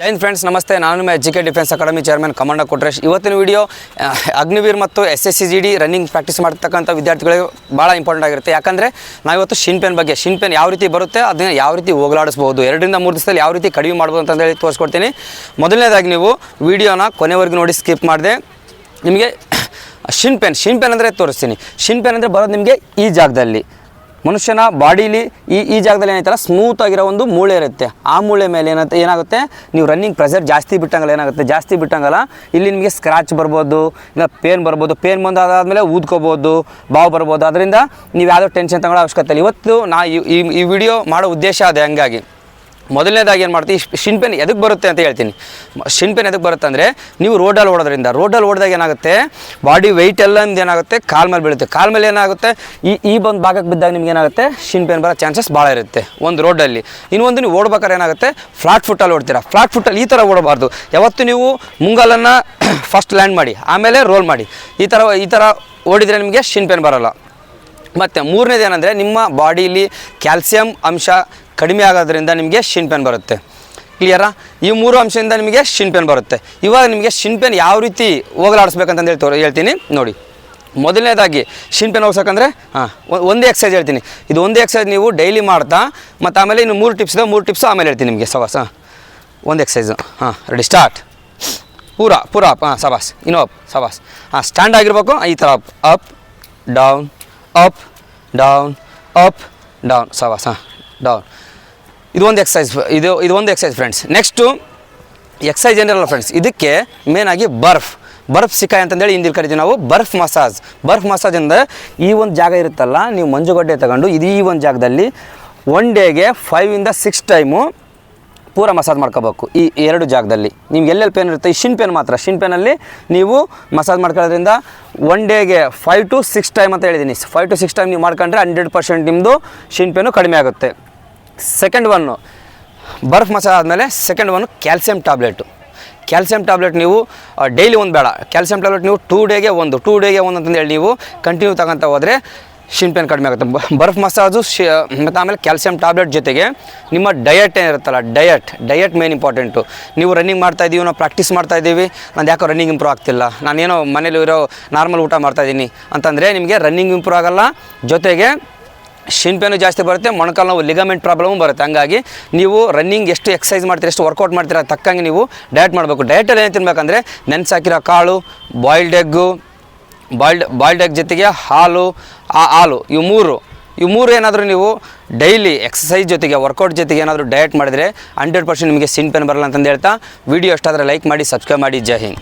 ಜೈ Hind friends ನಮಸ್ತೆ. ನಾನು May G K defence academy chairman commander Kotresh. ಇವತ್ತಿನ ವಿಡಿಯೋ ಅಗ್ನಿವೀರ್ ಮತ್ತು S S C G D running practice ಮಾಡ್ತಕ್ಕಂಥ ವಿದ್ಯಾರ್ಥಿಗಳಿಗೆ ಭಾಳ ಇಂಪಾರ್ಟೆಂಟ್ ಆಗಿರುತ್ತೆ. ಯಾಕಂದರೆ ನಾವಿವತ್ತು ಶಿನ್ ಪೆನ್ ಬಗ್ಗೆ ಶಿನ್ ಪೆನ್ ಯಾವ ರೀತಿ ಬರುತ್ತೆ, ಅದನ್ನ ಯಾವ ರೀತಿ ಹೋಗಲಾಡಿಸ್ಬೋದು, ಎರಡರಿಂದ ಮೂರು ದಿವಸದಲ್ಲಿ ಯಾವ ರೀತಿ ಕಡಿಮೆ ಮಾಡ್ಬೋದು ಅಂತ ಹೇಳಿ ತೋರಿಸ್ಕೊಡ್ತೀನಿ. ಮೊದಲನೇದಾಗಿ ನೀವು ವಿಡಿಯೋನ ಕೊನೆವರೆಗೂ ನೋಡಿ ಸ್ಕಿಪ್ ಮಾಡಿದೆ. ನಿಮಗೆ ಶಿನ್ ಪೆನ್ ಶಿನ್ ಪೆನ್ ಅಂದರೆ ತೋರಿಸ್ತೀನಿ. ಶಿನ್ ಪೆನ್ ಅಂದರೆ ಬರೋದು ನಿಮಗೆ ಈ ಜಾಗದಲ್ಲಿ. ಮನುಷ್ಯನ ಬಾಡೀಲಿ ಈ ಈ ಜಾಗದಲ್ಲಿ ಏನಾಯ್ತಲ್ಲ ಸ್ಮೂತ್ ಆಗಿರೋ ಒಂದು ಮೂಳೆ ಇರುತ್ತೆ. ಆ ಮೂಳೆ ಮೇಲೆ ಏನಂತ ಏನಾಗುತ್ತೆ? ನೀವು ರನ್ನಿಂಗ್ ಪ್ರೆಷರ್ ಜಾಸ್ತಿ ಬಿಟ್ಟಂಗಲ್ಲ, ಏನಾಗುತ್ತೆ? ಜಾಸ್ತಿ ಬಿಟ್ಟಂಗಲ್ಲ. ಇಲ್ಲಿ ನಿಮಗೆ ಸ್ಕ್ರಾಚ್ ಬರ್ಬೋದು, ಇಲ್ಲ ಪೇನ್ ಬರ್ಬೋದು. ಪೇನ್ ಬಂದು ಅದಾದಮೇಲೆ ಊದ್ಕೋಬೋದು, ಬಾವು ಬರ್ಬೋದು. ಅದರಿಂದ ನೀವು ಯಾವುದೋ ಟೆನ್ಷನ್ ತಗೊಳ್ಳೋ ಅವಶ್ಯಕತೆ ಇಲ್ಲ. ಇವತ್ತು ನಾ ಈ ವಿಡಿಯೋ ಮಾಡೋ ಉದ್ದೇಶ ಅದೇ, ಹಂಗಾಗಿ. ಮೊದಲನೇದಾಗಿ ಏನು ಮಾಡ್ತೀವಿ ಶಿನ್ ಪೆನ್ ಎದಕ್ಕೆ ಬರುತ್ತೆ ಅಂತ ಹೇಳ್ತೀನಿ. ಶಿನ್ ಪೆನ್ ಎದಕ್ಕೆ ಬರುತ್ತೆ ಅಂದರೆ ನೀವು ರೋಡಲ್ಲಿ ಓಡೋದ್ರಿಂದ, ರೋಡಲ್ಲಿ ಓಡಿದಾಗ ಏನಾಗುತ್ತೆ? ಬಾಡಿ ವೆಯ್ಟ್ ಎಲ್ಲ ಏನಾಗುತ್ತೆ? ಕಾಲ್ ಮೇಲೆ ಬೀಳುತ್ತೆ. ಕಾಲ್ ಮೇಲೆ ಏನಾಗುತ್ತೆ? ಈ ಈ ಒಂದು ಭಾಗಕ್ಕೆ ಬಿದ್ದಾಗ ನಿಮ್ಗೆ ಏನಾಗುತ್ತೆ? ಶಿನ್ ಪೆನ್ ಬರೋ ಚಾನ್ಸಸ್ ಭಾಳ ಇರುತ್ತೆ ಒಂದು ರೋಡಲ್ಲಿ. ಇನ್ನೊಂದು ನೀವು ಓಡ್ಬೇಕಾದ್ರೆ ಏನಾಗುತ್ತೆ? ಫ್ಲಾಟ್ ಫುಟ್ಟಲ್ಲಿ ಓಡ್ತೀರಾ. ಫ್ಲಾಟ್ ಫುಟ್ಟಲ್ಲಿ ಈ ಥರ ಓಡಬಾರ್ದು. ಯಾವತ್ತು ನೀವು ಮುಂಗಾಲನ್ನು ಫಸ್ಟ್ ಲ್ಯಾಂಡ್ ಮಾಡಿ, ಆಮೇಲೆ ರೋಲ್ ಮಾಡಿ. ಈ ಥರ ಈ ಥರ ಓಡಿದರೆ ನಿಮಗೆ ಶಿನ್ ಪೆನ್ ಬರೋಲ್ಲ. ಮತ್ತು ಮೂರನೇದು ಏನಂದರೆ ನಿಮ್ಮ ಬಾಡೀಲಿ ಕ್ಯಾಲ್ಸಿಯಂ ಅಂಶ ಕಡಿಮೆ ಆಗೋದ್ರಿಂದ ನಿಮಗೆ ಶಿನ್ ಪೆನ್ ಬರುತ್ತೆ. ಕ್ಲಿಯರಾ ಈ ಮೂರು ಅಂಶದಿಂದ ನಿಮಗೆ ಶಿನ್ ಪೆನ್ ಬರುತ್ತೆ. ಇವಾಗ ನಿಮಗೆ ಶಿನ್ ಪೆನ್ ಯಾವ ರೀತಿ ಹೋಗಲಾಡಿಸ್ಬೇಕಂತಂದು ಹೇಳ್ತೋ, ಹೇಳ್ತೀನಿ. ನೋಡಿ. ಮೊದಲನೇದಾಗಿ ಶಿನ್ ಪೆನ್ ಹೋಗ್ಸಕ್ಕಂದ್ರೆ ಹಾಂ ಒಂದೇ ಎಕ್ಸೈಸ್ ಹೇಳ್ತೀನಿ. ಇದು ಒಂದೇ ಎಕ್ಸೈಸ್ ನೀವು ಡೈಲಿ ಮಾಡ್ತಾ, ಮತ್ತು ಆಮೇಲೆ ಇನ್ನು ಮೂರು ಟಿಪ್ಸ್ ಇದೆ ಮೂರು ಟಿಪ್ಸು ಆಮೇಲೆ ಹೇಳ್ತೀನಿ ನಿಮಗೆ. ಸವಾಸ. ಒಂದು ಎಕ್ಸಸೈಸು ಹಾಂ ರೆಡಿ ಸ್ಟಾರ್ಟ್ ಪೂರ ಪೂರ ಅಪ್ ಹಾಂ ಸಬಾಸ್ ಇನ್ನೂ ಅಪ್ ಸಬಾಸ್ ಹಾಂ ಸ್ಟ್ಯಾಂಡ್ ಆಗಿರ್ಬೇಕು. ಈ ಥರ up up down up down up down ಸಬಾಸ್ ಹಾಂ ಡೌನ್ ಇದು ಒಂದು ಎಕ್ಸಸೈಸ್ ಇದು ಇದು ಒಂದು ಎಕ್ಸಸೈಸ್ ಫ್ರೆಂಡ್ಸ್ ನೆಕ್ಸ್ಟು ಎಕ್ಸಸೈಸ್ ಏನಿರಲ್ಲ ಫ್ರೆಂಡ್ಸ್ ಇದಕ್ಕೆ ಮೇನಾಗಿ ಬರ್ಫ್. ಬರ್ಫ್ ಸಿಕಾಯ್ ಅಂತಂದೇಳಿ ಹಿಂದಿಲ್ ಕರಿತೀವಿ ನಾವು. ಬರ್ಫ್ ಮಸಾಜ್. ಬರ್ಫ್ ಮಸಾಜ್ ಅಂದರೆ ಈ ಒಂದು ಜಾಗ ಇರುತ್ತಲ್ಲ, ನೀವು ಮಂಜುಗಡ್ಡೆ ತಗೊಂಡು ಇದು ಈ ಒಂದು ಜಾಗದಲ್ಲಿ ಒನ್ ಡೇಗೆ ಫೈವಿಂದ ಸಿಕ್ಸ್ ಟೈಮು ಪೂರ ಮಸಾಜ್ ಮಾಡ್ಕೋಬೇಕು. ಈ ಎರಡು ಜಾಗದಲ್ಲಿ. ನಿಮ್ಗೆ ಎಲ್ಲೆಲ್ಲಿ ಪೇನ್ ಇರುತ್ತೆ? ಈ ಶಿನ್ ಪೇನ್ ಮಾತ್ರ. ಶಿನ್ ಪೇನಲ್ಲಿ ನೀವು ಮಸಾಜ್ ಮಾಡ್ಕೊಳ್ಳೋದ್ರಿಂದ ಒನ್ ಡೇಗೆ ಫೈವ್ ಟು ಸಿಕ್ಸ್ ಟೈಮ್ ಅಂತ ಹೇಳಿದ್ದೀನಿ ಫೈವ್ ಟು ಸಿಕ್ಸ್ ಟೈಮ್ ನೀವು ಮಾಡ್ಕೊಂಡ್ರೆ ಹಂಡ್ರೆಡ್ ಪರ್ಸೆಂಟ್ ನಿಮ್ಮದು ಶಿನ್ ಪೇನು ಕಡಿಮೆ ಆಗುತ್ತೆ. ಸೆಕೆಂಡ್ ಒನ್ನು ಬರ್ಫ್ ಮಸಾಜ್ ಆದಮೇಲೆ second one calcium tablet calcium tablet ನೀವು ಡೈಲಿ ಒಂದು ಬೇಡ. ಕ್ಯಾಲ್ಸಿಯಂ ಟ್ಯಾಬ್ಲೆಟ್ ನೀವು ಟೂ ಡೇಗೆ ಒಂದು ಟೂ ಡೇಗೆ ಒಂದು ಅಂತಂದೇಳಿ ನೀವು ಕಂಟಿನ್ಯೂ ತಗೊಂತ ಹೋದರೆ ಶಿನ್ ಪೇನ್ ಕಡಿಮೆ ಆಗುತ್ತೆ. ಬರ್ಫ್ ಮಸಾಜು ಶಿ, ಮತ್ತು ಆಮೇಲೆ ಕ್ಯಾಲ್ಸಿಯಂ ಟ್ಯಾಬ್ಲೆಟ್ ಜೊತೆಗೆ ನಿಮ್ಮ ಡಯಟ್ ಏನಿರುತ್ತಲ್ಲ ಡಯಟ್ ಡಯಟ್ ಮೇನ್ ಇಂಪಾರ್ಟೆಂಟು ನೀವು ರನ್ನಿಂಗ್ ಮಾಡ್ತಾ ಇದ್ದೀವಿ ನಾವು ಪ್ರಾಕ್ಟೀಸ್ ಮಾಡ್ತಾ ಇದ್ದೀವಿ ನಾನು ಯಾಕೋ ರನ್ನಿಂಗ್ ಇಂಪ್ರೂವ್ ಆಗ್ತಿಲ್ಲ. ನಾನೇನೋ ಮನೇಲಿ ಇರೋ ನಾರ್ಮಲ್ ಊಟ ಮಾಡ್ತಾ ಇದ್ದೀನಿ ಅಂತಂದರೆ ನಿಮಗೆ ರನ್ನಿಂಗ್ ಇಂಪ್ರೂವ್ ಆಗಲ್ಲ. ಜೊತೆಗೆ ಶಿನ್ ಪೇನು ಜಾಸ್ತಿ ಬರುತ್ತೆ, ಮೊಣಕಾಲು ನೋವು ಲಿಗಮೆಂಟ್ ಪ್ರಾಬ್ಲಮು ಬರುತ್ತೆ. ಹಂಗಾಗಿ ನೀವು ರನ್ನಿಂಗ್ ಎಷ್ಟು ಎಕ್ಸಸೈಸ್ ಮಾಡ್ತೀರಾ, ಎಷ್ಟು ವರ್ಕೌಟ್ ಮಾಡ್ತೀರಾ, ತಕ್ಕಂಗೆ ನೀವು ಡಯಟ್ ಮಾಡಬೇಕು. ಡಯಟಲ್ಲಿ ಏನು ತಿನ್ಬೇಕಂದ್ರೆ, ನೆನೆಸಾಕಿರೋ ಕಾಳು boiled egg boiled boiled egg ಜೊತೆಗೆ ಹಾಲು, ಆ ಹಾಲು, ಇವು ಮೂರು. ಇವು ಮೂರು ಏನಾದರೂ ನೀವು ಡೈಲಿ ಎಕ್ಸಸೈಸ್ ಜೊತೆಗೆ ವರ್ಕೌಟ್ ಜೊತೆಗೆ ಏನಾದರೂ ಡಯಟ್ ಮಾಡಿದರೆ ಹಂಡ್ರೆಡ್ ಪರ್ಸೆಂಟ್ ನಿಮಗೆ ಸಿನ್ ಪೇನ್ ಬರಲ್ಲ ಅಂತಂದು ಹೇಳ್ತಾ ವಿಡಿಯೋ ಎಷ್ಟಾದರೆ ಲೈಕ್ ಮಾಡಿ ಸಬ್ಸ್ಕ್ರೈಬ್ ಮಾಡಿ, ಜೈ ಹಿಂದ್.